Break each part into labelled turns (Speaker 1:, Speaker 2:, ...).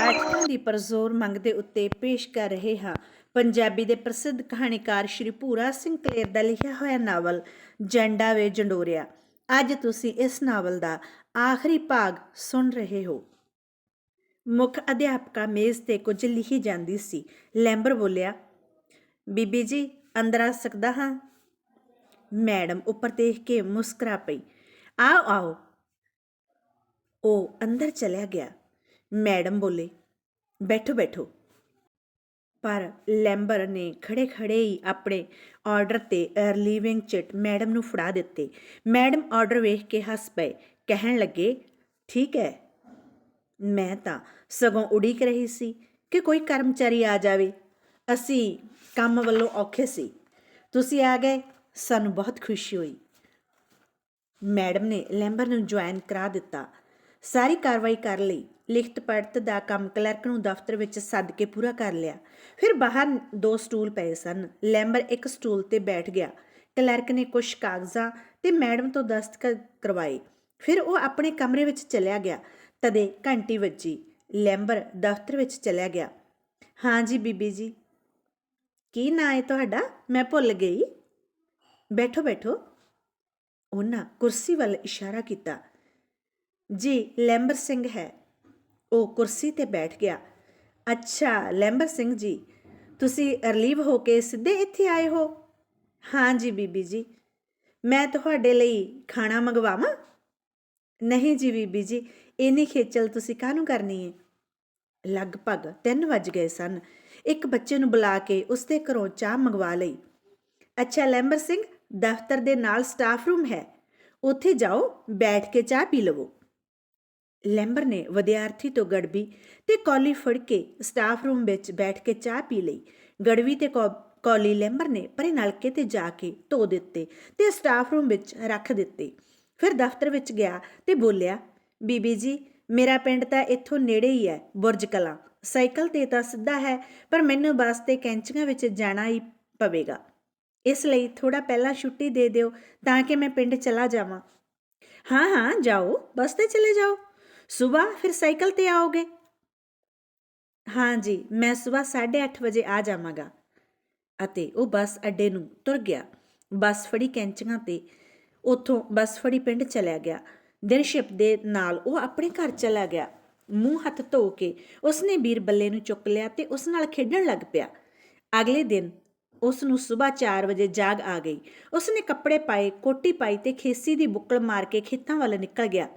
Speaker 1: ਪਾਠਕਾਂ ਦੀ ਪਰਜ਼ੋਰ ਮੰਗ ਦੇ ਉੱਤੇ ਪੇਸ਼ ਕਰ ਰਹੇ ਹਾਂ। ਪੰਜਾਬੀ ਦੇ ਪ੍ਰਸਿੱਧ ਕਹਾਣੀਕਾਰ ਸ਼੍ਰੀ ਭੂਰਾ ਸਿੰਘ ਕਲੇਰ ਦਾ ਲਿਖਿਆ ਹੋਇਆ ਨਾਵਲ, ਜੰਡਾ ਵੇ ਜੰਡੋਰਿਆ। ਅੱਜ ਤੁਸੀਂ ਇਸ ਨਾਵਲ ਦਾ ਆਖਰੀ ਭਾਗ ਸੁਣ ਰਹੇ ਹੋ। ਮੁੱਖ ਅਧਿਆਪਕਾ ਮੇਜ਼ ਤੇ ਕੁਝ ਲਿਖੀ ਜਾਂਦੀ ਸੀ। ਲੈਂਬਰ ਬੋਲਿਆ, ਬੀਬੀ ਜੀ, ਅੰਦਰ ਆ ਸਕਦਾ ਹਾਂ? ਮੈਡਮ ਉੱਪਰ ਦੇਖ ਕੇ ਮੁਸਕਰਾ ਪਈ, ਆਓ ਆਓ। ਉਹ ਅੰਦਰ ਚਲਿਆ ਗਿਆ। ਮੈਡਮ ਬੋਲੇ, ਬੈਠੋ ਬੈਠੋ। ਪਰ ਲੈਂਬਰ ਨੇ ਖੜੇ ਖੜੇ ਹੀ ਆਪਣੇ ਆਰਡਰ ਤੇ ਰਿਲੀਵਿੰਗ ਚਿਟ ਮੈਡਮ ਨੂੰ ਫੜਾ ਦਿੱਤੇ। ਮੈਡਮ ਆਰਡਰ ਵੇਖ ਕੇ ਹੱਸ ਪਏ, ਕਹਿਣ ਲੱਗੇ, ਠੀਕ ਹੈ ਮੈਂ ਤਾਂ ਸਗੋਂ ਉਡੀਕ ਰਹੀ ਸੀ ਕਿ ਕੋਈ ਕਰਮਚਾਰੀ ਆ ਜਾਵੇ। ਅਸੀਂ ਕੰਮ ਵੱਲੋਂ ਔਖੇ ਸੀ। ਤੁਸੀਂ ਆ ਗਏ, ਸਾਨੂੰ ਬਹੁਤ ਖੁਸ਼ੀ ਹੋਈ। ਮੈਡਮ ਨੇ ਲੈਂਬਰ ਨੂੰ ਜੁਆਇਨ ਕਰਾ ਦਿੱਤਾ। ਸਾਰੀ ਕਾਰਵਾਈ ਕਰ ਲਈ। ਲਿਖਤ ਪੜਤ ਦਾ ਕੰਮ ਕਲਰਕ ਨੂੰ ਦਫ਼ਤਰ ਵਿੱਚ ਸੱਦ ਕੇ ਪੂਰਾ ਕਰ ਲਿਆ। ਫਿਰ ਬਾਹਰ ਦੋ ਸਟੂਲ ਪਏ ਸਨ। ਲੈਂਬਰ ਇੱਕ ਸਟੂਲ ਤੇ ਬੈਠ ਗਿਆ। ਕਲਰਕ ਨੇ ਕੁਝ ਕਾਗਜ਼ਾਂ ਤੇ ਮੈਡਮ ਤੋਂ ਦਸਤਖਤ ਕਰਵਾਏ। ਫਿਰ ਉਹ ਆਪਣੇ ਕਮਰੇ ਵਿੱਚ ਚਲਿਆ ਗਿਆ। ਤਦੇ ਘੰਟੀ ਵੱਜੀ। ਲੈਂਬਰ ਦਫ਼ਤਰ ਵਿੱਚ ਚਲਿਆ ਗਿਆ। ਹਾਂ ਜੀ, ਬੀਬੀ ਜੀ। ਕੀ ਨਾਂ ਹੈ ਤੁਹਾਡਾ? ਮੈਂ ਭੁੱਲ ਗਈ। ਬੈਠੋ ਬੈਠੋ। ਉਹਨਾਂ ਕੁਰਸੀ ਵੱਲ ਇਸ਼ਾਰਾ ਕੀਤਾ। ਜੀ, ਲੈਂਬਰ ਸਿੰਘ ਹੈ। ਉਹ ਕੁਰਸੀ ਤੇ ਬੈਠ ਗਿਆ। ਅੱਛਾ, ਲੈਂਬਰ ਸਿੰਘ ਜੀ, ਤੁਸੀਂ ਰਿਲੀਵ ਹੋ ਕੇ ਸਿੱਧੇ ਇੱਥੇ ਆਏ ਹੋ? ਹਾਂ ਜੀ ਬੀਬੀ ਜੀ। ਮੈਂ ਤੁਹਾਡੇ ਲਈ ਖਾਣਾ ਮੰਗਵਾਵਾਂ? ਨਹੀਂ ਜੀ ਬੀਬੀ ਜੀ, ਇੰਨੀ ਖੇਚਲ ਤੁਸੀਂ ਕਾਹਨੂੰ ਕਰਨੀ ਹੈ ਲਗਭਗ 3 ਵੱਜ ਗਏ ਸਨ। ਇੱਕ ਬੱਚੇ ਨੂੰ ਬੁਲਾ ਕੇ ਉਸਦੇ ਘਰੋਂ ਚਾਹ ਮੰਗਵਾ ਲਈ। ਅੱਛਾ ਲੈਂਬਰ ਸਿੰਘ, ਦਫ਼ਤਰ ਦੇ ਨਾਲ ਸਟਾਫ ਰੂਮ ਹੈ। ਉੱਥੇ ਜਾਓ, ਬੈਠ ਕੇ ਚਾਹ ਪੀ ਲਵੋ। ਲੈਂਬਰ ਨੇ ਵਿਦਿਆਰਥੀ ਤੋਂ ਗੜਬੀ ਤੇ ਕੌਲੀ ਫੜ ਕੇ ਸਟਾਫ ਰੂਮ ਵਿੱਚ ਬੈਠ ਕੇ ਚਾਹ ਪੀ ਲਈ। ਗੜਵੀ ਤੇ ਕੌ- ਕੌਲੀ ਲੈਂਬਰ ਨੇ ਪਰੇ ਨਲਕੇ ਤੇ ਜਾ ਕੇ ਧੋ ਦਿੱਤੇ ਤੇ ਸਟਾਫ ਰੂਮ ਵਿੱਚ ਰੱਖ ਦਿੱਤੇ। ਫਿਰ ਦਫ਼ਤਰ ਵਿੱਚ ਗਿਆ ਤੇ ਬੋਲਿਆ, ਬੀਬੀ ਜੀ, ਮੇਰਾ ਪਿੰਡ ਤਾਂ ਇੱਥੋਂ ਨੇੜੇ ਹੀ ਹੈ, ਬੁਰਜ ਕਲਾਂ। ਸਾਈਕਲ ਤੇ ਤਾਂ ਸਿੱਧਾ ਹੈ, ਪਰ ਮੈਨੂੰ ਬੱਸ ਤੇ ਕੈਂਚੀਆਂ ਵਿੱਚ ਜਾਣਾ ਹੀ ਪਵੇਗਾ। ਇਸ ਲਈ ਥੋੜਾ ਪਹਿਲਾਂ ਛੁੱਟੀ ਦੇ ਦਿਓ ਤਾਂ ਕਿ ਮੈਂ ਪਿੰਡ ਚਲਾ ਜਾਵਾਂ। ਹਾਂ ਹਾਂ, ਜਾਓ, ਬੱਸ ਤੇ ਚਲੇ ਜਾਓ। ਸਵੇਰ ਫਿਰ ਸਾਈਕਲ ਤੇ ਆਓਗੇ? ਹਾਂ ਜੀ, ਮੈਂ ਸਵੇਰ 8:30 ਵਜੇ ਆ ਜਾਵਾਂਗਾ। ਅਤੇ ਉਹ ਬੱਸ ਅੱਡੇ ਨੂੰ ਤੁਰ ਗਿਆ। ਬੱਸ ਫੜੀ ਕੈਂਚੀਆਂ ਤੇ, ਉੱਥੋਂ ਬੱਸ ਫੜੀ ਪਿੰਡ ਚਲਿਆ ਗਿਆ। ਦਿਨ ਸ਼ਿਪ ਦੇ ਨਾਲ ਉਹ ਆਪਣੇ ਘਰ ਚਲਾ ਗਿਆ। ਮੂੰਹ ਹੱਥ ਧੋ ਕੇ ਉਸਨੇ ਵੀਰ ਬੱਲੇ ਨੂੰ ਚੁੱਕ ਲਿਆ ਤੇ ਉਸ ਨਾਲ ਖੇਡਣ ਲੱਗ ਪਿਆ। ਅਗਲੇ ਦਿਨ ਉਸ ਨੂੰ ਸਵੇਰ 4 ਵਜੇ ਜਾਗ ਆ ਗਈ। ਉਸਨੇ ਕੱਪੜੇ ਪਾਏ, ਕੋਟੀ ਪਾਈ ਤੇ ਖੇਸੀ ਦੀ ਬੁੱਕਲ ਮਾਰ ਕੇ ਖੇਤਾਂ ਵੱਲ ਨਿਕਲ ਗਿਆ।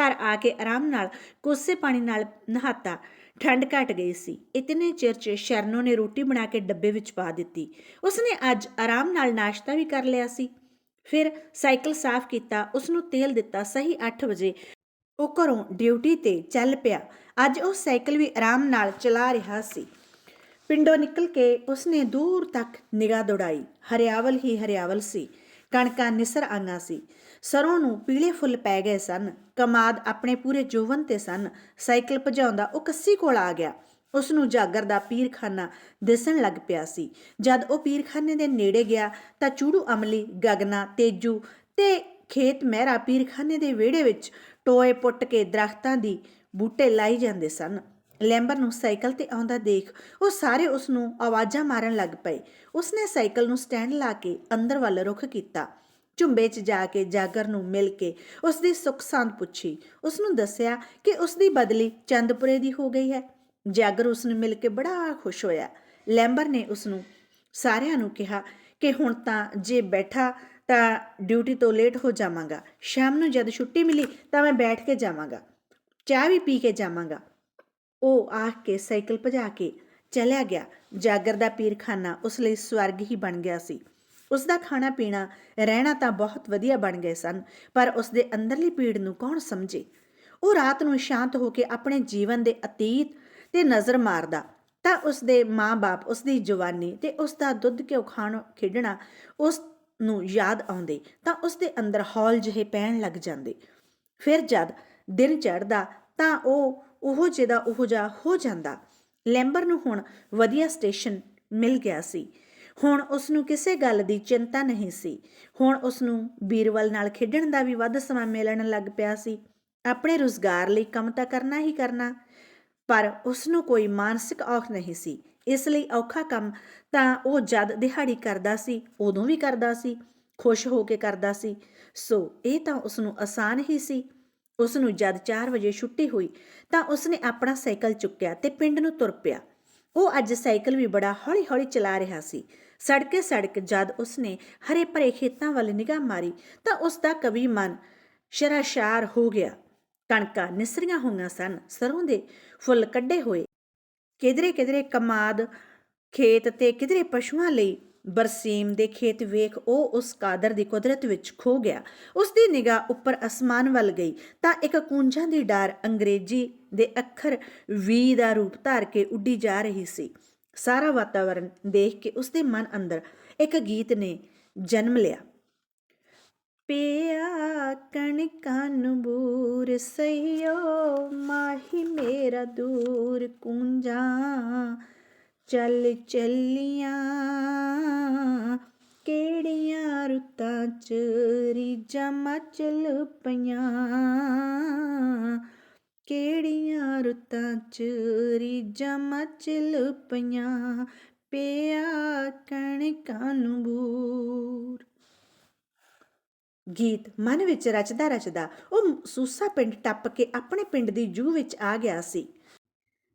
Speaker 1: ਘਰ ਆ ਕੇ ਆਰਾਮ ਨਾਲ ਕੋਸੇ ਪਾਣੀ ਨਾਲ ਨਹਾਤਾ। ਠੰਡ ਘਟ ਗਈ ਸੀ। ਇਤਨੇ ਚਿਰ ਚ ਸ਼ਰਨੋ ਨੇ ਰੋਟੀ ਬਣਾ ਕੇ ਡੱਬੇ ਵਿੱਚ ਪਾ ਦਿੱਤੀ। ਉਸਨੇ ਅੱਜ ਆਰਾਮ ਨਾਲ ਨਾਸ਼ਤਾ ਵੀ ਕਰ ਲਿਆ ਸੀ। ਫਿਰ ਸਾਈਕਲ ਸਾਫ਼ ਕੀਤਾ। ਉਸ ਨੂੰ ਤੇਲ ਦਿੱਤਾ। ਸਹੀ 8 ਵਜੇ ਉਹ ਘਰੋਂ ਡਿਊਟੀ ਤੇ ਚੱਲ ਪਿਆ। ਅੱਜ ਉਹ ਸਾਈਕਲ ਵੀ ਆਰਾਮ ਨਾਲ ਚਲਾ ਰਿਹਾ ਸੀ। ਪਿੰਡੋਂ ਨਿਕਲ ਕੇ ਉਸਨੇ ਦੂਰ ਤੱਕ ਨਿਗਾਹ ਦੌੜਾਈ। ਹਰਿਆਵਲ ਹੀ ਹਰਿਆਵਲ ਸੀ। ਕਣਕਾਂ ਨਿਸਰ ਆਈਆਂ ਸੀ। ਸਰੋਂ ਨੂੰ ਪੀਲੇ ਫੁੱਲ ਪੈ ਗਏ ਸਨ। ਕਮਾਦ ਆਪਣੇ ਪੂਰੇ ਜੋਵਨ ਤੇ ਸਨ। ਸਾਈਕਲ ਭਜਾਉਂਦਾ ਉਹ ਕੱਸੀ ਕੋਲ ਆ ਗਿਆ। ਉਸ ਨੂੰ ਜਾਗਰ ਦਾ ਪੀਰਖਾਨਾ ਦਿਸਣ ਲੱਗ ਪਿਆ ਸੀ। ਜਦ ਉਹ ਪੀਰਖਾਨੇ ਦੇ ਨੇੜੇ ਗਿਆ ਤਾਂ ਚੂੜੂ ਅਮਲੀ, ਗਗਨਾ, ਤੇਜੂ ਤੇ ਖੇਤ ਮਹਿਰਾ ਪੀਰਖਾਨੇ ਦੇ ਵਿਹੜੇ ਵਿੱਚ ਟੋਏ ਪੁੱਟ ਕੇ ਦਰਖਤਾਂ ਦੀ ਬੂਟੇ ਲਾਈ ਜਾਂਦੇ ਸਨ। ਲੈਂਬਰ ਨੂੰ ਸਾਈਕਲ ਤੇ ਆਉਂਦਾ ਦੇਖ ਉਹ ਸਾਰੇ ਉਸ ਨੂੰ ਆਵਾਜ਼ਾਂ ਮਾਰਨ ਲੱਗ ਪਏ। ਉਸਨੇ ਸਾਈਕਲ ਨੂੰ ਸਟੈਂਡ ਲਾ ਕੇ ਅੰਦਰ ਵੱਲ ਰੁਖ ਕੀਤਾ। ਝੁੰਬੇ 'ਚ ਜਾ ਕੇ ਜਾਗਰ ਨੂੰ ਮਿਲ ਕੇ ਉਸ ਦੀ ਸੁੱਖ ਸਾਂਦ ਪੁੱਛੀ। ਉਸ ਨੂੰ ਦੱਸਿਆ ਕਿ ਉਸ ਦੀ ਬਦਲੀ ਚੰਦਪੁਰੇ ਦੀ ਹੋ ਗਈ ਹੈ। ਜਾਗਰ ਉਸ ਨੂੰ ਮਿਲ ਕੇ ਬੜਾ ਖੁਸ਼ ਹੋਇਆ। ਲੈਂਬਰ ਨੇ ਉਸ ਨੂੰ ਸਾਰਿਆਂ ਨੂੰ ਕਿਹਾ ਕਿ ਹੁਣ ਤਾਂ ਜੇ ਬੈਠਾ ਤਾਂ ਡਿਊਟੀ ਤੋਂ ਲੇਟ ਹੋ ਜਾਵਾਂਗਾ। ਸ਼ਾਮ ਨੂੰ ਜਦ ਛੁੱਟੀ ਮਿਲੀ ਤਾਂ ਮੈਂ ਬੈਠ ਕੇ ਜਾਵਾਂਗਾ। ਚਾਹ ਵੀ ਪੀ ਕੇ ਜਾਵਾਂਗਾ। ਉਹ ਆਖ ਕੇ ਸਾਈਕਲ ਭਜਾ ਕੇ ਚਲਿਆ ਗਿਆ। ਜਾਗਰ ਦਾ ਪੀਰਖਾਨਾ ਉਸ ਲਈ ਸਵਰਗ ਹੀ ਬਣ ਗਿਆ ਸੀ। ਉਸ ਦਾ ਖਾਣਾ ਪੀਣਾ, ਰਹਿਣਾ ਤਾਂ ਬਹੁਤ ਵਧੀਆ ਬਣ ਗਏ ਸਨ, ਪਰ ਉਸ ਦੇ ਅੰਦਰਲੀ ਪੀੜ ਨੂੰ ਕੌਣ ਸਮਝੇ? ਉਹ ਰਾਤ ਨੂੰ ਸ਼ਾਂਤ ਹੋ ਕੇ ਆਪਣੇ ਜੀਵਨ ਦੇ ਅਤੀਤ ਤੇ ਨਜ਼ਰ ਮਾਰਦਾ, ਤਾਂ ਉਸ ਦੇ ਮਾਂ-ਬਾਪ ਉਸ ਦੀ ਜਵਾਨੀ ਤੇ ਉਸ ਦਾ ਦੁੱਧ ਘਿਓ ਖਾਣ, ਖੇਡਣਾ ਉਸ ਨੂੰ ਯਾਦ ਆਉਂਦੇ, ਤਾਂ ਉਸ ਦੇ ਅੰਦਰ ਹੌਲ ਜਿਹੇ ਪੈਣ ਲੱਗ ਜਾਂਦੇ। ਫਿਰ ਜਦ ਦਿਨ ਚੜ੍ਹਦਾ, ਤਾਂ ਉਹ ਉਹੋ ਜਿਹਦਾ ਉਹੋ ਜਿਹਾ ਹੋ ਜਾਂਦਾ। ਲੈਂਬਰ ਨੂੰ ਹੁਣ ਵਧੀਆ ਸਟੇਸ਼ਨ ਮਿਲ ਗਿਆ ਸੀ। ਹੁਣ ਉਸ ਨੂੰ ਕਿਸੇ ਗੱਲ ਦੀ ਚਿੰਤਾ ਨਹੀਂ ਸੀ। ਹੁਣ ਉਸ ਨੂੰ ਬੀਰਵਲ ਨਾਲ ਖੇਡਣ ਦਾ ਵੀ ਵੱਧ ਸਮਾਂ ਮਿਲਣ ਲੱਗ ਪਿਆ ਸੀ। ਆਪਣੇ ਰੁਜ਼ਗਾਰ ਲਈ ਕੰਮ ਤਾਂ ਕਰਨਾ ਹੀ ਕਰਨਾ, ਪਰ ਉਸ ਨੂੰ ਕੋਈ ਮਾਨਸਿਕ ਔਖ ਨਹੀਂ ਸੀ। ਇਸ ਲਈ ਔਖਾ ਕੰਮ ਤਾਂ ਉਹ ਜਦ ਦਿਹਾੜੀ ਕਰਦਾ ਸੀ, ਉਦੋਂ ਵੀ ਕਰਦਾ ਸੀ, ਖੁਸ਼ ਹੋ ਕੇ ਕਰਦਾ ਸੀ। ਸੋ ਇਹ ਤਾਂ ਉਸ ਨੂੰ ਆਸਾਨ ਹੀ ਸੀ। ਉਸ ਨੂੰ ਜਦ 4 ਵਜੇ ਛੁੱਟੀ ਹੋਈ ਤਾਂ ਉਸ ਨੇ ਆਪਣਾ ਸਾਈਕਲ ਚੁੱਕਿਆ ਤੇ ਪਿੰਡ ਨੂੰ ਤੁਰ ਪਿਆ। ਉਹ ਅੱਜ ਸਾਈਕਲ ਵੀ ਬੜਾ ਹੌਲੀ-ਹੌਲੀ ਚਲਾ ਰਿਹਾ ਸੀ। ਸੜਕੇ ਸੜਕ ਜਦ ਉਸਨੇ ਹਰੇ ਭਰੇ ਖੇਤਾਂ ਵੱਲ ਨਿਗਾਹ ਮਾਰੀ ਤਾਂ ਉਸ ਦਾ ਕਵੀ ਮਨ ਸ਼ਰਾਸ਼ਾਰ ਹੋ ਗਿਆ। ਕਣਕਾਂ ਨਿਸਰੀਆਂ ਹੋਈਆਂ ਸਨ, ਸਰੋਂ ਦੇ ਫੁੱਲ ਕੱਢੇ ਹੋਏ। ਕਿਧਰੇ ਕਿਧਰੇ ਕਮਾਦ ਖੇਤ ਤੇ ਕਿਧਰੇ ਪਸ਼ੂਆਂ ਲਈ ਬਰਸੀਮ ਦੇ ਖੇਤ ਵੇਖ ਉਹ ਉਸ ਕਾਦਰ ਦੀ ਕੁਦਰਤ ਵਿੱਚ ਖੋ ਗਿਆ। ਉਸ ਦੀ ਨਿਗਾਹ ਉੱਪਰ ਅਸਮਾਨ ਵੱਲ ਗਈ ਤਾਂ ਇੱਕ ਕੂੰਜਾਂ ਦੀ ਡਾਰ ਅੰਗਰੇਜ਼ੀ ਦੇ ਅੱਖਰ ਵੀ ਦਾ ਰੂਪ ਧਾਰ ਕੇ ਉੱਡੀ ਜਾ ਰਹੀ ਸੀ। ਸਾਰਾ ਵਾਤਾਵਰਣ ਦੇਖ ਕੇ ਉਸਦੇ ਮਨ ਅੰਦਰ ਇੱਕ ਗੀਤ ਨੇ ਜਨਮ ਲਿਆ। ਪਿਆ ਕਣਕਾਂ ਨੂੰ ਬੂਰ ਸਈਓ, ਮਾਹੀ ਮੇਰਾ ਦੂਰ ਕੁੰਜਾਂ ਚੱਲ ਚੱਲੀਆਂ, ਕਿਹੜੀਆਂ ਰੁੱਤਾਂ ਚ ਰੀਜਾਂ ਮਚਲ ਪਈਆਂ ਕਿਹੜੀਆਂ ਰੁੱਤਾਂ ਚ ਰੀਜਾਂ ਮਚਲ ਪਈਆਂ? ਪਿਆ ਕਣਕਾਂ ਨੂੰ ਬੂਰ। ਗੀਤ ਮਨ ਵਿੱਚ ਰਚਦਾ ਰਚਦਾ ਉਹ ਸੂਸਾ ਪਿੰਡ ਟੱਪ ਕੇ ਆਪਣੇ ਪਿੰਡ ਦੀ ਜੂ ਵਿੱਚ ਆ ਗਿਆ ਸੀ।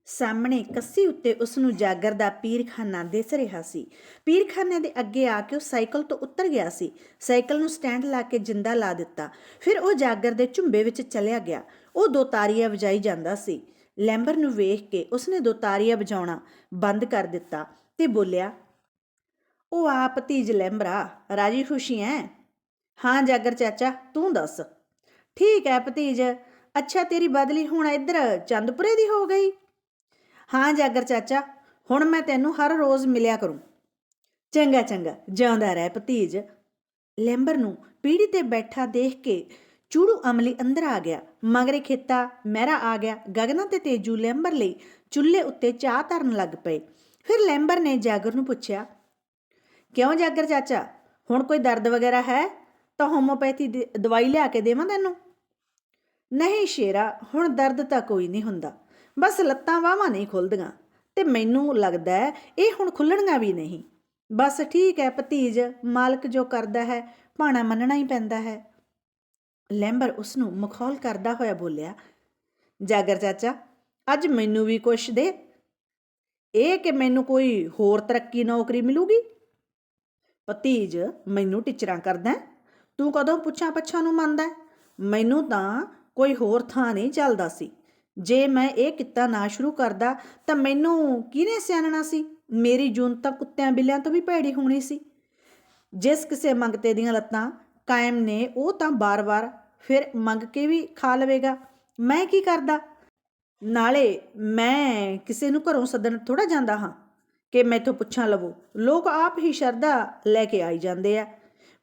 Speaker 1: ਸਾਹਮਣੇ ਕੱਸੀ ਉੱਤੇ ਉਸ ਨੂੰ ਜਾਗਰ ਦਾ ਪੀਰਖਾਨਾ ਦਿਸ ਰਿਹਾ ਸੀ। ਪੀਰਖਾਨੇ ਦੇ ਅੱਗੇ ਆ ਕੇ ਉਹ ਸਾਈਕਲ ਤੋਂ ਉਤਰ ਗਿਆ ਸੀ। ਸਾਈਕਲ ਨੂੰ ਸਟੈਂਡ ਲਾ ਕੇ ਜਿੰਦਾ ਲਾ ਦਿੱਤਾ। ਫਿਰ ਉਹ ਜਾਗਰ ਦੇ ਝੁੰਬੇ ਵਿੱਚ ਚਲਿਆ ਗਿਆ। ਉਹ ਦੋ ਤਾਰੀਆਂ ਵਜਾਈ ਜਾਂਦਾ ਸੀ। ਲੈਂਬਰ ਨੂੰ ਵੇਖ ਕੇ ਉਸਨੇ ਦੋ ਤਾਰੀਆਂ ਵਜਾਉਣਾ ਬੰਦ ਕਰ ਦਿੱਤਾ ਤੇ ਬੋਲਿਆ, ਉਹ ਆ ਭਤੀਜ ਲੈਂਬਰਾ, ਰਾਜੀ ਖੁਸ਼ੀ ਐ? ਹਾਂ ਜਾਗਰ ਚਾਚਾ, ਤੂੰ ਦੱਸ। ਠੀਕ ਹੈ ਭਤੀਜ, ਅੱਛਾ ਤੇਰੀ ਬਦਲੀ ਹੁਣ ਇੱਧਰ ਚੰਦਪੁਰੇ ਦੀ ਹੋ ਗਈ? ਹਾਂ ਜਾਗਰ ਚਾਚਾ, ਹੁਣ ਮੈਂ ਤੈਨੂੰ ਹਰ ਰੋਜ਼ ਮਿਲਿਆ ਕਰੂੰ। ਚੰਗਾ ਚੰਗਾ, ਜਿਉਂਦਾ ਰਹਿ ਭਤੀਜ। ਲੈਂਬਰ ਨੂੰ ਪੀੜੀ ਤੇ ਬੈਠਾ ਦੇਖ ਕੇ ਚੂੜੂ ਅਮਲੀ ਅੰਦਰ ਆ ਗਿਆ। ਮਗਰੇ ਖੇਤਾ, ਮਹਿਰਾ ਆ ਗਿਆ। ਗਗਨਾ ਤੇ ਤੇਜੂ ਲੈਂਬਰ ਲਈ ਚੁੱਲ੍ਹੇ ਉੱਤੇ ਚਾਹ ਧਰਨ ਲੱਗ ਪਏ। ਫਿਰ ਲੈਂਬਰ ਨੇ ਜਾਗਰ ਨੂੰ ਪੁੱਛਿਆ, ਕਿਉਂ ਜਾਗਰ ਚਾਚਾ? ਹੁਣ ਕੋਈ ਦਰਦ ਵਗੈਰਾ ਹੈ? ਤਾਂ ਹੋਮੋਪੈਥੀ ਦੀ, ਦਵਾਈ ਲਿਆ ਕੇ ਦੇਵਾਂ ਤੈਨੂੰ? ਨਹੀਂ ਸ਼ੇਰਾ, ਹੁਣ ਦਰਦ ਤਾਂ ਕੋਈ ਨਹੀਂ ਹੁੰਦਾ। ਬਸ ਲੱਤਾਂ ਵਾਹਾਂ ਨਹੀਂ ਖੁੱਲਦੀਆਂ ਤੇ ਮੈਨੂੰ ਲੱਗਦਾ ਹੈ ਇਹ ਹੁਣ ਖੁੱਲਣੀਆਂ ਵੀ ਨਹੀਂ। ਬਸ ਠੀਕ ਹੈ ਭਤੀਜ, ਮਾਲਕ ਜੋ ਕਰਦਾ ਹੈ, ਭਾਣਾ ਮੰਨਣਾ ਹੀ ਪੈਂਦਾ ਹੈ। ਲੈਂਬਰ ਉਸ ਨੂੰ ਮਖੌਲ ਕਰਦਾ ਹੋਇਆ ਬੋਲਿਆ, ਜਾਗਰ ਚਾਚਾ, ਅੱਜ ਮੈਨੂੰ ਵੀ ਕੁਛ ਦੇ। ਇਹ ਕਿ ਮੈਨੂੰ ਕੋਈ ਹੋਰ ਤਰੱਕੀ ਨੌਕਰੀ ਮਿਲੂਗੀ? ਭਤੀਜ, ਮੈਨੂੰ ਟਿਚਰਾਂ ਕਰਦਾ ਤੂੰ ਕਦੋਂ ਪੁੱਛਾਂ ਪੱਛਾਂ ਨੂੰ ਮੰਨਦਾ ਮੈਨੂੰ ਤਾਂ ਕੋਈ ਹੋਰ ਥਾਂ ਨਹੀਂ ਚੱਲਦਾ ਸੀ। ਜੇ ਮੈਂ ਇਹ ਕਿੱਤਾ ਨਾ ਸ਼ੁਰੂ ਕਰਦਾ, ਤਾਂ ਮੈਨੂੰ ਕਿਹਨੇ ਸਿਆਣਨਾ ਸੀ? ਮੇਰੀ ਜੂਨ ਤਾਂ ਕੁੱਤਿਆਂ ਬਿੱਲਿਆਂ ਤੋਂ ਵੀ ਭੈੜੀ ਹੋਣੀ ਸੀ। ਜਿਸ ਕਿਸੇ ਮੰਗਤੇ ਦੀਆਂ ਲੱਤਾਂ ਕਾਇਮ ਨੇ, ਉਹ ਤਾਂ ਬਾਰ-ਬਾਰ ਫਿਰ ਮੰਗ ਕੇ ਵੀ ਖਾ ਲਵੇਗਾ। ਮੈਂ ਕੀ ਕਰਦਾ? ਨਾਲੇ ਮੈਂ ਕਿਸੇ ਨੂੰ ਘਰੋਂ ਸੱਦਣ ਥੋੜਾ ਜਾਂਦਾ ਹਾਂ ਕਿ ਮੈਥੋਂ ਪੁੱਛਾਂ ਲਵੋ। ਲੋਕ ਆਪ ਹੀ ਸ਼ਰਧਾ ਲੈ ਕੇ ਆਈ ਜਾਂਦੇ ਆ।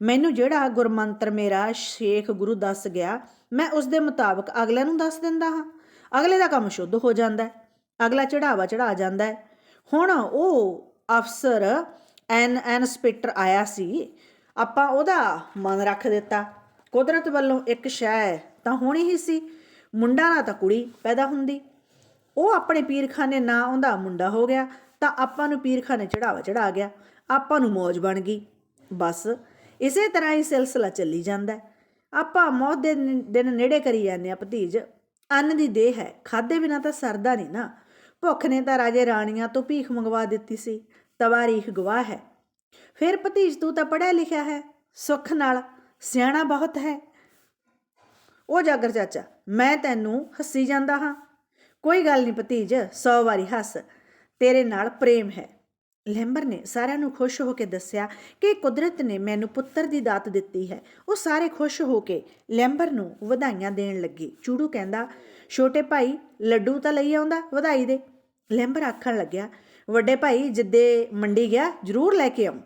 Speaker 1: ਮੈਨੂੰ ਜਿਹੜਾ ਗੁਰਮੰਤਰ ਮੇਰਾ ਸ਼ੇਖ ਗੁਰੂ ਦੱਸ ਗਿਆ, ਮੈਂ ਉਸ ਦੇ ਮੁਤਾਬਕ ਅਗਲੇ ਨੂੰ ਦੱਸ ਦਿੰਦਾ ਹਾਂ। ਅਗਲੇ ਦਾ ਕੰਮ ਸ਼ੁੱਧ ਹੋ ਜਾਂਦਾ ਹੈ। ਅਗਲਾ ਚੜਾਵਾ ਚੜਾ ਜਾਂਦਾ ਹੈ। ਹੁਣ ਉਹ ਅਫਸਰ ਐਨ ਐਨ ਇਨਸਪੈਕਟਰ ਆਇਆ ਸੀ। ਆਪਾਂ ਉਹਦਾ ਮਨ ਰੱਖ ਦਿੱਤਾ। ਕੁਦਰਤ ਵੱਲੋਂ ਇੱਕ ਸ਼ੈ ਤਾਂ ਹੋਣੀ ਹੀ ਸੀ। ਮੁੰਡਾ ਨਾ ਤਾਂ ਕੁੜੀ ਪੈਦਾ ਹੁੰਦੀ। ਉਹ ਆਪਣੇ ਪੀਰਖਾਨੇ ਨਾ ਆਉਂਦਾ ਮੁੰਡਾ ਹੋ ਗਿਆ ਤਾਂ ਆਪਾਂ ਨੂੰ ਪੀਰਖਾਨੇ ਚੜਾਵਾ ਚੜਾ ਗਿਆ। ਆਪਾਂ ਨੂੰ ਮੌਜ ਬਣ ਗਈ। ਬਸ ਇਸੇ ਤਰ੍ਹਾਂ ਹੀ ਸਿਲਸਿਲਾ ਚੱਲੀ ਜਾਂਦਾ। ਆਪਾਂ ਮੌਤ ਦੇ ਦਿਨ ਨੇੜੇ ਕਰੀ ਜਾਂਦੇ ਆ ਭਤੀਜ। ਅੰਨ ਦੀ ਦੇਹ ਹੈ। ਖਾਦੇ ਬਿਨਾ ਤਾਂ ਸਰਦਾ ਨਹੀਂ ਨਾ। ਭੁੱਖ ਨੇ ਤਾਂ ਰਾਜੇ ਰਾਣੀਆਂ ਤੋਂ ਭੀਖ ਮੰਗਵਾ ਦਿੱਤੀ ਸੀ। ਤਵਾਰੀਖ ਗਵਾਹ ਹੈ। ਫਿਰ ਭਤੀਜ ਤੂੰ ਤਾਂ ਪੜ੍ਹਿਆ ਲਿਖਿਆ ਹੈ। ਸੁੱਖ ਨਾਲ ਸਿਆਣਾ ਬਹੁਤ ਹੈ। ਉਹ ਜਾਗਰ ਚਾਚਾ, ਮੈਂ ਤੈਨੂੰ ਹੱਸੀ ਜਾਂਦਾ ਹਾਂ। ਕੋਈ ਗੱਲ ਨਹੀਂ ਭਤੀਜ, ਸੌ ਵਾਰੀ ਹੱਸ। ਤੇਰੇ ਨਾਲ ਪ੍ਰੇਮ ਹੈ। ਲੈਂਬਰ ਨੇ ਸਾਰਿਆਂ ਨੂੰ ਖੁਸ਼ ਹੋ ਕੇ ਦੱਸਿਆ ਕਿ ਕੁਦਰਤ ਨੇ ਮੈਨੂੰ ਪੁੱਤਰ ਦੀ ਦਾਤ ਦਿੱਤੀ ਹੈ। ਉਹ ਸਾਰੇ ਖੁਸ਼ ਹੋ ਕੇ ਲੈਂਬਰ ਨੂੰ ਵਧਾਈਆਂ ਦੇਣ ਲੱਗੇ। ਚੂੜੂ ਕਹਿੰਦਾ, ਛੋਟੇ ਭਾਈ, ਲੱਡੂ ਤਾਂ ਲਈ ਆਉਂਦਾ, ਵਧਾਈ ਦੇ। ਲੈਂਬਰ ਆਖਣ ਲੱਗਿਆ, ਵੱਡੇ ਭਾਈ, ਜਿੱਦੇ ਮੰਡੀ ਗਿਆ, ਜ਼ਰੂਰ ਲੈ ਕੇ ਆਉਂ।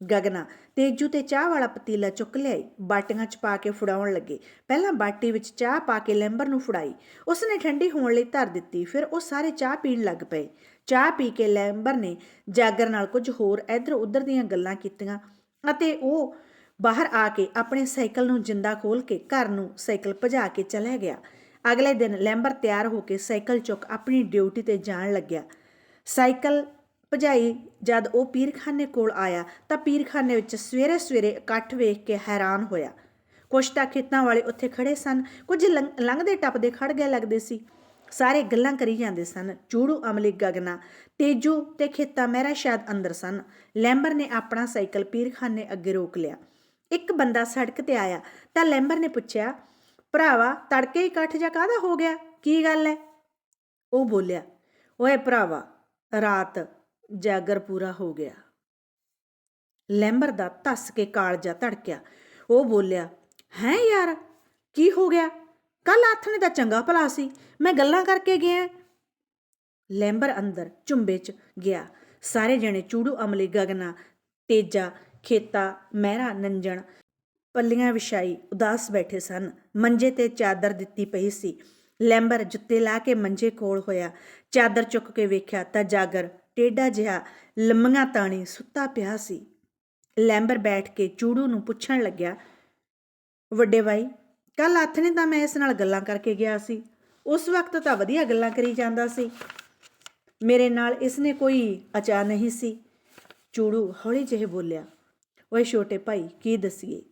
Speaker 1: ਗਗਨਾ। ਤੇਜੂ ਤੇ ਚਾਹ ਵਾਲਾ ਪਤੀਲਾ ਚੁੱਕ ਲਿਆਈ, ਬਾਟੀਆਂ 'ਚ ਪਾ ਕੇ ਫੜਾਉਣ ਲੱਗੇ। ਪਹਿਲਾਂ ਬਾਟੀ ਵਿੱਚ ਚਾਹ ਪਾ ਕੇ ਲੈਂਬਰ ਨੂੰ ਫੜਾਈ। ਉਸਨੇ ਠੰਡੀ ਹੋਣ ਲਈ ਧਰ ਦਿੱਤੀ, ਫਿਰ ਉਹ ਸਾਰੇ ਚਾਹ ਪੀਣ ਲੱਗ ਪਏ। ਚਾਹ ਪੀ ਕੇ ਲੈਂਬਰ ਨੇ ਜਾਗਰ ਨਾਲ ਕੁਝ ਹੋਰ ਇੱਧਰ ਉੱਧਰ ਦੀਆਂ ਗੱਲਾਂ ਕੀਤੀਆਂ ਅਤੇ ਉਹ ਬਾਹਰ ਆ ਕੇ ਆਪਣੇ ਸਾਈਕਲ ਨੂੰ ਜਿੰਦਾ ਖੋਲ ਕੇ ਘਰ ਨੂੰ ਸਾਈਕਲ ਭਜਾ ਕੇ ਚਲਾ ਗਿਆ। ਅਗਲੇ ਦਿਨ ਲੈਂਬਰ ਤਿਆਰ ਹੋ ਕੇ ਸਾਈਕਲ ਚੁੱਕ ਆਪਣੀ ਡਿਊਟੀ ਤੇ ਜਾਣ ਲੱਗਿਆ। ਸਾਈਕਲ ਭਜਾਈ ਜਦ ਉਹ ਪੀਰਖਾਨੇ ਕੋਲ ਆਇਆ ਤਾਂ ਪੀਰਖਾਨੇ ਵਿੱਚ ਸਵੇਰੇ ਸਵੇਰੇ ਇਕੱਠ ਵੇਖ ਕੇ ਹੈਰਾਨ ਹੋਇਆ। ਕੁਛ ਤਾਂ ਖੇਤਾਂ ਵਾਲੇ ਉੱਥੇ ਖੜੇ ਸਨ, ਕੁਝ ਲੰਘ- ਲੰਘਦੇ ਟੱਪਦੇ ਖੜ ਗਏ ਲੱਗਦੇ ਸੀ। ਸਾਰੇ ਗੱਲਾਂ ਕਰੀ ਜਾਂਦੇ ਸਨ, ਚੂੜੂ ਅਮਲੀ ਗਗਨਾ, ਤੇਜੂ ਤੇ ਖੇਤਾ ਮਹਿਰਾ ਸ਼ਾਇਦ ਅੰਦਰ ਸਨ। ਲੈਂਬਰ ਨੇ ਆਪਣਾ ਸਾਈਕਲ ਪੀਰਖਾਨੇ ਅੱਗੇ ਰੋਕ ਲਿਆ। ਇੱਕ ਬੰਦਾ ਸੜਕ ਤੇ ਆਇਆ ਤਾਂ ਲੈਂਬਰ ਨੇ ਪੁੱਛਿਆ, ਭਰਾਵਾ, ਤੜਕੇ ਹੀ ਇਕੱਠ ਜਾ ਕਾਹਦਾ ਹੋ ਗਿਆ? ਕੀ ਗੱਲ ਹੈ ਉਹ ਬੋਲਿਆ, ਓਏ ਭਰਾਵਾ, ਰਾਤ ਜਾਗਰ ਪੂਰਾ ਹੋ ਗਿਆ। ਲੈਂਬਰ ਦਾ ਧੱਸ ਕੇ ਕਾਲਜਾ ਧੜਕਿਆ। ਉਹ ਬੋਲਿਆ, ਹੈ ਯਾਰ, ਕੀ ਹੋ ਗਿਆ? ਕੱਲ ਆਥਣੇ ਦਾ ਚੰਗਾ ਭਲਾ ਸੀ, ਮੈਂ ਗੱਲਾਂ ਕਰਕੇ ਗਿਆ। ਲੈਂਬਰ ਅੰਦਰ ਝੁੰਬੇ 'ਚ ਗਿਆ। ਸਾਰੇ ਜਣੇ ਚੂੜੂ ਅਮਲੀ, ਗਗਨਾ, ਤੇਜਾ, ਖੇਤਾ, ਮਹਿਰਾ, ਨੰਜਣ, ਪੱਲੀਆਂ ਵਿਛਾਈ ਉਦਾਸ ਬੈਠੇ ਸਨ। ਮੰਜੇ ਤੇ ਚਾਦਰ ਦਿੱਤੀ ਪਈ ਸੀ। ਲੈਂਬਰ ਜੁੱਤੇ ਲਾ ਕੇ ਮੰਜੇ ਕੋਲ ਹੋਇਆ। ਚਾਦਰ ਚੁੱਕ ਕੇ ਵੇਖਿਆ ਤਾਂ ਜਾਗਰ ਟੇਡਾ ਜਿਹਾ ਲੰਮੀਆਂ ਤਾਣੀ ਸੁੱਤਾ ਪਿਆ ਸੀ। ਲੈਂਬਰ ਬੈਠ ਕੇ ਚੂੜੂ ਨੂੰ ਪੁੱਛਣ ਲੱਗਿਆ, ਵੱਡੇ ਭਾਈ ਕੱਲ ਆਥਣੇ ਤਾਂ ਮੈਂ ਇਸ ਨਾਲ ਗੱਲਾਂ ਕਰਕੇ ਗਿਆ ਸੀ। ਉਸ ਵਕਤ ਤਾਂ ਵਧੀਆ ਗੱਲਾਂ ਕਰੀ ਜਾਂਦਾ ਸੀ। ਮੇਰੇ ਨਾਲ ਇਸਨੇ ਕੋਈ ਅਚਾ ਨਹੀਂ ਸੀ। ਚੂੜੂ ਹੌਲੀ ਜਿਹੇ ਬੋਲਿਆ, ਓਏ ਛੋਟੇ ਭਾਈ, ਕੀ ਦਸੀਏ?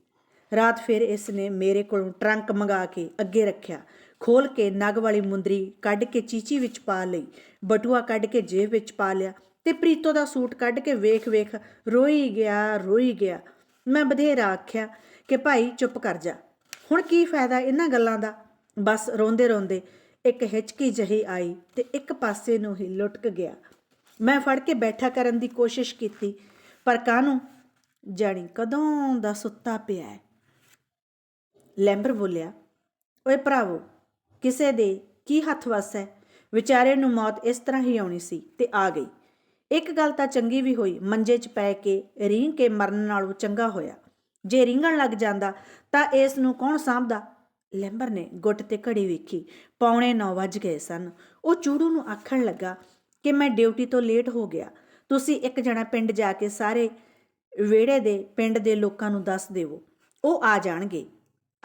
Speaker 1: ਰਾਤ ਫਿਰ ਇਸ ਨੇ ਮੇਰੇ ਕੋਲੋਂ ਟਰੰਕ ਮੰਗਾ ਕੇ ਅੱਗੇ ਰੱਖਿਆ। ਖੋਲ ਕੇ ਨਗ ਵਾਲੀ ਮੁੰਦਰੀ ਕੱਢ ਕੇ ਚੀਚੀ ਵਿੱਚ ਪਾ ਲਈ, ਬਟੂਆ ਕੱਢ ਕੇ ਜੇਬ ਵਿੱਚ ਪਾ ਲਿਆ ਤੇ ਪ੍ਰੀਤੋ ਦਾ ਸੂਟ ਕੱਢ ਕੇ ਵੇਖ ਵੇਖ ਰੋਈ ਗਿਆ ਰੋਈ ਗਿਆ। ਮੈਂ ਬਧੇਰਾ ਆਖਿਆ ਕਿ ਭਾਈ ਚੁੱਪ ਕਰ ਜਾ। ਹੁਣ ਕੀ ਫਾਇਦਾ ਇਹਨਾਂ ਗੱਲਾਂ ਦਾ? ਬਸ ਰੋਂਦੇ ਰੋਂਦੇ ਇੱਕ ਹਿਚਕੀ ਜਹੀ ਆਈ ਤੇ ਇੱਕ ਪਾਸੇ ਨੂੰ ਹੀ ਲੁਟਕ ਗਿਆ। ਮੈਂ ਫੜ ਕੇ ਬੈਠਾ ਕਰਨ ਦੀ ਕੋਸ਼ਿਸ਼ ਕੀਤੀ, ਪਰ ਕਾਹਨੂੰ? ਜਾਣੀ ਕਦੋਂ ਦਾ ਸੁੱਤਾ ਪਿਆ ਹੈ। ਲੈਂਬਰ ਬੋਲਿਆ, ਓਏ ਭਰਾਵੋ, ਕਿਸੇ ਦੇ ਕੀ ਹੱਥ ਵਸ ਹੈ ਵਿਚਾਰੇ ਨੂੰ ਮੌਤ ਇਸ ਤਰ੍ਹਾਂ ਹੀ ਆਉਣੀ ਸੀ ਤੇ ਆ ਗਈ। ਇੱਕ ਗੱਲ ਤਾਂ ਚੰਗੀ ਵੀ ਹੋਈ, ਮੰਜੇ 'ਚ ਪੈ ਕੇ ਰੀਂਗ ਕੇ ਮਰਨ ਨਾਲੋਂ ਚੰਗਾ ਹੋਇਆ। ਜੇ ਰੀਂਗਣ ਲੱਗ ਜਾਂਦਾ ਤਾਂ ਇਸ ਨੂੰ ਕੌਣ ਸਾਂਭਦਾ? ਲੈਂਬਰ ਨੇ ਗੁੱਟ ਤੇ ਘੜੀ ਵੇਖੀ, ਪੌਣੇ 9 ਵੱਜ ਗਏ ਸਨ। ਉਹ ਚੂੜੂ ਨੂੰ ਆਖਣ ਲੱਗਾ ਕਿ ਮੈਂ ਡਿਊਟੀ ਤੋਂ ਲੇਟ ਹੋ ਗਿਆ। ਤੁਸੀਂ ਇੱਕ ਜਣਾ ਪਿੰਡ ਜਾ ਕੇ ਸਾਰੇ ਵਿਹੜੇ ਦੇ ਪਿੰਡ ਦੇ ਲੋਕਾਂ ਨੂੰ ਦੱਸ ਦੇਵੋ। ਉਹ ਆ ਜਾਣਗੇ।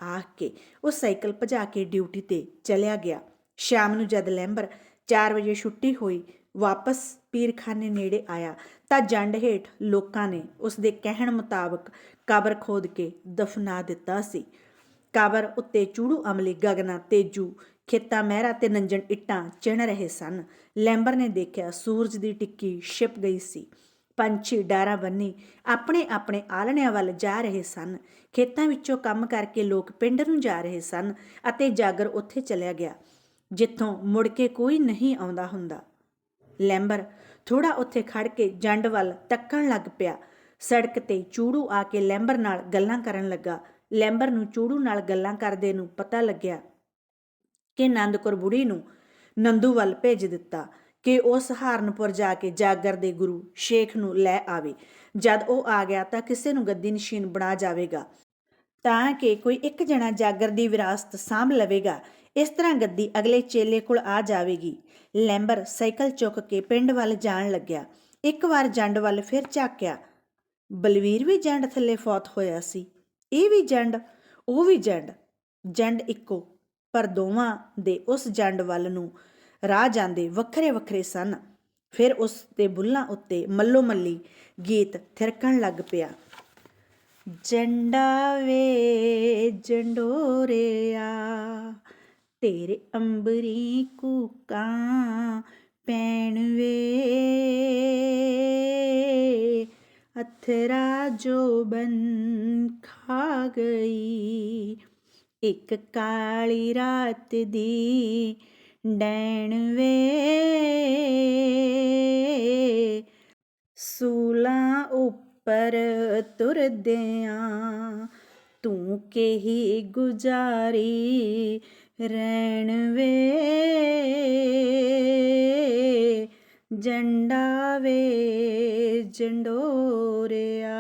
Speaker 1: ਆਖ ਕੇ ਉਹ ਸਾਈਕਲ ਭਜਾ ਕੇ ਡਿਊਟੀ ਤੇ ਚਲਿਆ ਗਿਆ। ਸ਼ਾਮ ਨੂੰ ਜਦ ਲੈਂਬਰ 4 ਵਜੇ ਛੁੱਟੀ ਹੋਈ, ਵਾਪਸ ਪੀਰਖਾਨੇ ਨੇੜੇ ਆਇਆ ਤਾਂ ਜੰਡ ਹੇਠ ਲੋਕਾਂ ਨੇ ਉਸ ਦੇ ਕਹਿਣ ਮੁਤਾਬਕ ਕਬਰ ਖੋਦ ਕੇ ਦਫਨਾ ਦਿੱਤਾ ਸੀ। ਕਬਰ ਉੱਤੇ ਚੂੜੂ ਅਮਲੀ ਗਗਨਾ, ਤੇਜੂ, ਖੇਤਾ, ਮਹਿਰਾ ਤੇ ਨੰਜਣ ਇੱਟਾਂ ਚਿਣ ਰਹੇ ਸਨ। ਲੈਂਬਰ ਨੇ ਦੇਖਿਆ ਸੂਰਜ ਦੀ ਟਿੱਕੀ ਛਿਪ ਗਈ ਸੀ। ਪੰਛੀ ਡਾਰਾ ਬੰਨੀ ਆਪਣੇ ਆਪਣੇ ਆਲਣਿਆਂ ਵੱਲ ਜਾ ਰਹੇ ਸਨ। ਖੇਤਾਂ ਵਿੱਚੋਂ ਕੰਮ ਕਰਕੇ ਲੋਕ ਪਿੰਡ ਨੂੰ ਜਾ ਰਹੇ ਸਨ ਅਤੇ ਜਾਗਰ ਉੱਥੇ ਚਲਿਆ ਗਿਆ, ਜਿੱਥੋਂ ਮੁੜ ਕੇ ਕੋਈ ਨਹੀਂ ਆਉਂਦਾ ਹੁੰਦਾ। ਲੈਂਬਰ ਥੋੜਾ ਉੱਥੇ ਖੜ ਕੇ ਜੰਡ ਵੱਲ ਤੱਕਣ ਲੱਗ ਪਿਆ। ਸੜਕ ਤੇ ਚੂੜੂ ਆ ਕੇ ਲੈਂਬਰ ਨਾਲ ਗੱਲਾਂ ਕਰਨ ਲੱਗਾ। ਲੈਂਬਰ ਨੂੰ ਚੂੜੂ ਨਾਲ ਗੱਲਾਂ ਕਰਦੇ ਨੂੰ ਪਤਾ ਲੱਗਿਆ ਕਿ ਨੰਦਕੁਰ ਬੁੜੀ ਨੂੰ ਨੰਦੂ ਵੱਲ ਭੇਜ ਦਿੱਤਾ। ਕਿ ਉਹ ਸਹਾਰਨਪੁਰ ਜਾ ਕੇ ਜਾਗਰ ਦੇ ਗੁਰੂ ਸ਼ੇਖ ਨੂੰ ਲੈ ਆਵੇ। ਜਦ ਉਹ ਆ ਗਿਆ ਤਾਂ ਕਿਸੇ ਨੂੰ ਗੱਦੀ ਨਸ਼ੀਨ ਬਣਾ ਜਾਵੇਗਾ, ਤਾਂ ਕਿ ਕੋਈ ਇੱਕ ਜਣਾ ਜਾਗਰ ਦੀ ਵਿਰਾਸਤ ਸਾਂਭ ਲਵੇਗਾ। ਇਸ ਤਰ੍ਹਾਂ ਗੱਦੀ ਅਗਲੇ ਚੇਲੇ ਕੋਲ ਆ ਜਾਵੇਗੀ। ਲੈਂਬਰ ਸਾਈਕਲ ਚੁੱਕ ਕੇ ਪਿੰਡ ਵੱਲ ਜਾਣ ਲੱਗਿਆ। ਇੱਕ ਵਾਰ ਜੰਡ ਵੱਲ ਫਿਰ ਝਾਕਿਆ। ਬਲਵੀਰ ਵੀ ਜੰਡ ਥੱਲੇ ਫੌਤ ਹੋਇਆ ਸੀ। ਇਹ ਵੀ ਜੰਡ, ਉਹ ਵੀ ਜੰਡ। ਜੰਡ ਇੱਕੋ, ਪਰ ਦੋਵਾਂ ਦੇ ਉਸ ਜੰਡ ਵੱਲ ਨੂੰ ਰਾਹ ਜਾਂਦੇ ਵੱਖਰੇ ਵੱਖਰੇ ਸਨ। ਫਿਰ ਉਸ ਦੇ ਬੁੱਲਾਂ ਉੱਤੇ ਮੱਲੋ ਮੱਲੀ ਗੀਤ ਥਿਰਕਣ ਲੱਗ ਪਿਆ। ਜੰਡਾ ਵੇ ਜੰਡੋਰਿਆ, ਤੇਰੇ ਅੰਬਰੀ ਕੂਕਾਂ ਪੈਣ ਵੇ। ਅਥਰਾ ਜੋ ਬਨ ਖਾ ਗਈ, ਇੱਕ ਕਾਲੀ ਰਾਤ ਦੀ ਡੈਣ ਵੇ। ਸੂਲਾਂ ਉੱਪਰ ਤੁਰਦਿਆਂ ਤੂੰ ਕਹੀ ਗੁਜ਼ਾਰੀ ਰਹਿਣ ਵੇ। ਜੰਡਾ ਵੇ ਜੰਡੋਰਿਆ